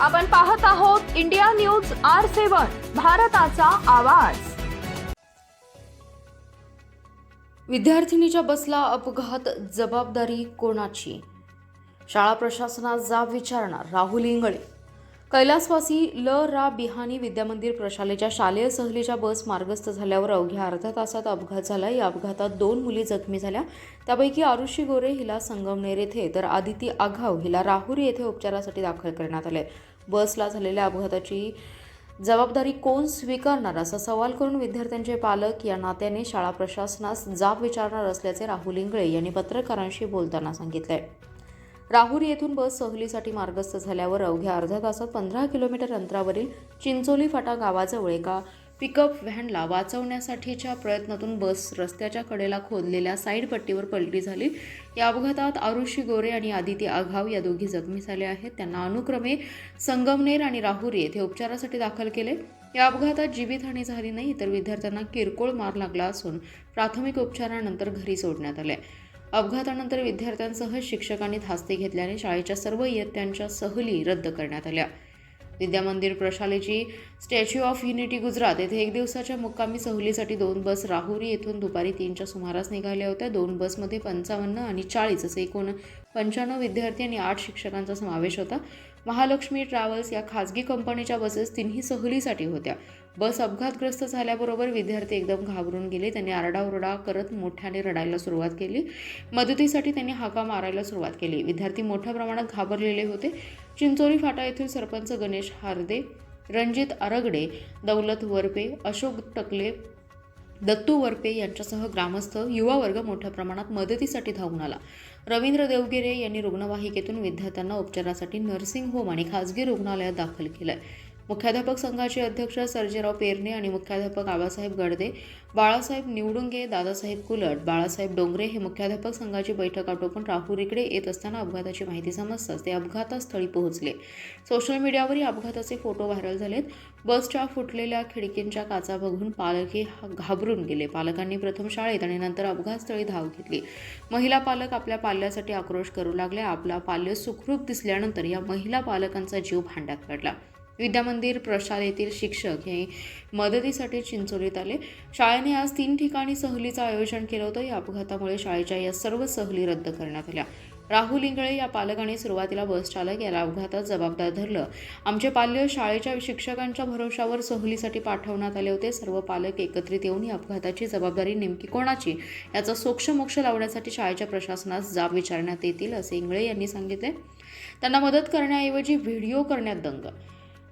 आपण पाहत आहोत इंडिया न्यूज आर सेवन भारताचा आवाज. विद्यार्थिनीच्या बसला अपघात जबाबदारी कोणाची? शाळा प्रशासनात जाब विचारणार राहुल इंगळे कैलासवासी ल रा बिहानी विद्यामंदिर प्रशालेच्या शालेय सहलीच्या बस मार्गस्थ झाल्यावर अवघ्या अर्ध्या तासात अपघात झाला. या अपघातात दोन मुली जखमी झाल्या. त्यापैकी आरुषी गोरे हिला संगमनेर येथे तर आदिती आघाव हिला राहुरी येथे उपचारासाठी दाखल करण्यात आले. बसला झालेल्या अपघाताची जबाबदारी कोण स्वीकारणार असा सवाल करून विद्यार्थ्यांचे पालक या नात्याने शाळा प्रशासनास जाब विचारणार असल्याचे राहुल इंगळे यांनी पत्रकारांशी बोलताना सांगितले. राहुरी येथून बस सहलीसाठी मार्गस्थ झाल्यावर अवघ्या अर्ध्या तासात पंधरा किलोमीटर अंतरावरील चिंचोली फाटा गावाजवळ एका पिकअप व्हॅनला वाचवण्यासाठीच्या प्रयत्नातून बस रस्त्याच्या कडेला खोदलेल्या साईड पट्टीवर पलटी झाली. या अपघातात आरुषी गोरे आणि आदिती आघाव या दोघी जखमी झाल्या आहेत. त्यांना अनुक्रमे संगमनेर आणि राहुरी येथे उपचारासाठी दाखल केले. या अपघातात जीवितहानी झाली नाही तर विद्यार्थ्यांना किरकोळ मार लागला असून प्राथमिक उपचारानंतर घरी सोडण्यात आले. अपघातानंतर विद्यार्थ्यांसह शिक्षकांनी धास्ती घेतल्याने शाळेच्या सर्व इयत्तांच्या सहली रद्द करण्यात आल्या. विद्यामंदिर प्रशालेची स्टॅच्यू ऑफ युनिटी गुजरात. येथे एक दिवसाच्या मुक्कामी सहलीसाठी दोन बस राहुरी येथून दुपारी तीनच्या सुमारास निघाल्या होत्या. दोन बसमध्ये पंचावन्न आणि चाळीस असे एकूण पंच्याण्णव विद्यार्थी आणि आठ शिक्षकांचा समावेश होता. महालक्ष्मी ट्रॅव्हल्स या खाजगी कंपनीच्या बसेस तिन्ही सहलीसाठी होत्या. बस अपघातग्रस्त झाल्याबरोबर विद्यार्थी एकदम घाबरून गेले. त्यांनी आरडाओरडा करत मोठ्याने रडायला सुरुवात केली. मदतीसाठी त्यांनी हाका मारायला सुरुवात केली. विद्यार्थी मोठ्या प्रमाणात घाबरलेले होते. चिंचोली फाटा येथील सरपंच गणेश हार्दे रणजित आरगडे दौलत वरपे अशोक टकले दत्तू वरपे यांच्यासह ग्रामस्थ युवा वर्ग मोठ्या प्रमाणात मदतीसाठी धावून आला. रवींद्र देवगिरे यांनी रुग्णवाहिकेतून विद्यार्थ्यांना उपचारासाठी नर्सिंग होम आणि खासगी रुग्णालयात दाखल केलं आहे मुख्याध्यापक संघाचे अध्यक्ष सर्जेराव पेरणे आणि मुख्याध्यापक आबासाहेब गडदे बाळासाहेब निवडुंगे दादासाहेब कुलट बाळासाहेब डोंगरे हे मुख्याध्यापक संघाची बैठक आटोपून राहुरीकडे येत असताना अपघाताची माहिती समजताच ते अपघातस्थळी पोहोचले. सोशल मीडियावर या अपघाताचे फोटो व्हायरल झालेत. बसच्या फुटलेल्या खिडकींच्या काचा बघून पालकही घाबरून गेले. पालकांनी प्रथम शाळेत आणि नंतर अपघातस्थळी धाव घेतली. महिला पालक आपल्या पाल्यासाठी आक्रोश करू लागले आपला पाल्य सुखरूप दिसल्यानंतर या महिला पालकांचा जीव भांड्यात पडला. विद्यामंदिर प्रशालेतील शिक्षक हे मदतीसाठी चिंचोलीत आले. शाळेने आज तीन ठिकाणी सहलीचं आयोजन केलं होतं. या अपघातामुळे शाळेच्या या सर्व सहली रद्द करण्यात आल्या. राहुल इंगळे या पालकाने सुरुवातीला बस चालक याला अपघातात जबाबदार धरलं. आमचे पाल्य शाळेच्या शिक्षकांच्या भरोशावर सहलीसाठी पाठवण्यात आले होते. सर्व पालक एकत्रित येऊन या अपघाताची जबाबदारी नेमकी कोणाची? याचा सोक्षमोक्ष लावण्यासाठी शाळेच्या प्रशासनास जाब विचारण्यात येतील असे इंगळे यांनी सांगितले. त्यांना मदत करण्याऐवजी व्हिडिओ करण्यात दंग.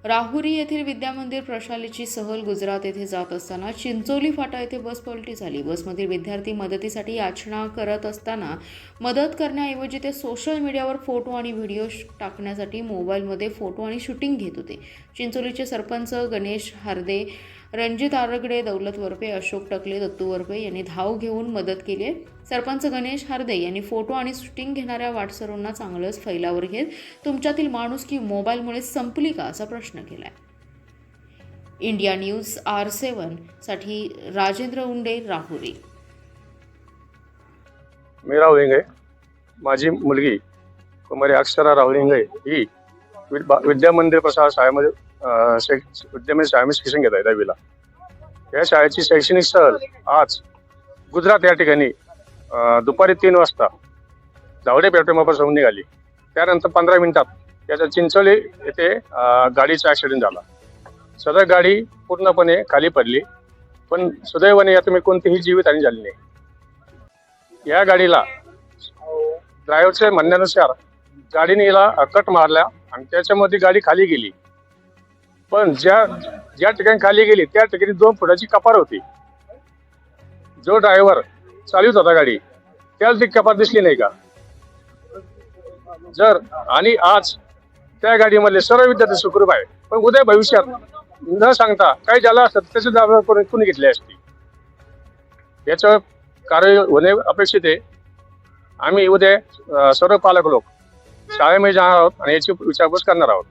राहुरी येथील विद्यामंदिर प्रशालेची सहल गुजरात येथे जात असताना चिंचोली फाटा येथे बस पलटी झाली. बसमधील विद्यार्थी मदतीसाठी याचना करत असताना मदत करण्याऐवजी ते सोशल मीडियावर फोटो आणि व्हिडिओ टाकण्यासाठी मोबाईलमध्ये फोटो आणि शूटिंग घेत होते. चिंचोलीचे सरपंच गणेश हार्दे रणजित आरगडे दौलत वरपे अशोक टकले दत्तू वरपे यांनी धाव घेऊन मदत केली आहे. सरपंच गणेश हार्दे यांनी फोटो आणि शूटिंग घेणाऱ्या वाटसरूंना चांगलंच फैलावर घेत तुमच्यातील माणूस की मोबाईलमुळे संपली का असा प्रश्न केलाय. इंडिया न्यूज आर सेवनसाठी राजेंद्र उंडे राहुरी. मी राहुल इंगे माझी मुलगी कुमारी अक्षरा राहुल इंगे ही विद्या मंदिर प्रसाद शाळेमध्ये विद्या शैक- विद्यामंदिर शाळेमध्ये शिक्षण घेत आहे दहावीला. या शाळेची शैक्षणिक सहल आज गुजरात या ठिकाणी दुपारी तीन वाजता जावडे पेट्रोलपासून निघाली. त्यानंतर पंधरा मिनिटात त्याच्या चिंचोली येथे गाडीचा ॲक्सिडेंट झाला. सदर गाडी पूर्णपणे खाली पडली पण सुदैवाने यातून कोणतीही जीवितहानी झाली नाही. या गाडीला ड्रायव्हरच्या म्हणण्यानुसार गाडीने हिला कट मारला आणि त्याच्यामध्ये गाडी खाली गेली. पण ज्या ज्या ठिकाणी खाली गेली त्या ठिकाणी दोन फुटाची कपार होती. जो ड्रायव्हर चालवत होता गाडी त्याला ती कपात दिसली नाही का? जर आणि आज त्या गाडीमधले सर्व विद्यार्थी सुखरूप आहे पण उद्या भविष्यात न सांगता काही झालं असतं त्याची जबाबदारी कुणी घेतली असती याचं कार्य होणे अपेक्षित आहे. आम्ही उद्या सर्व पालक लोक शाळेमध्ये जाणार आहोत आणि याची विचारपूस करणार आहोत.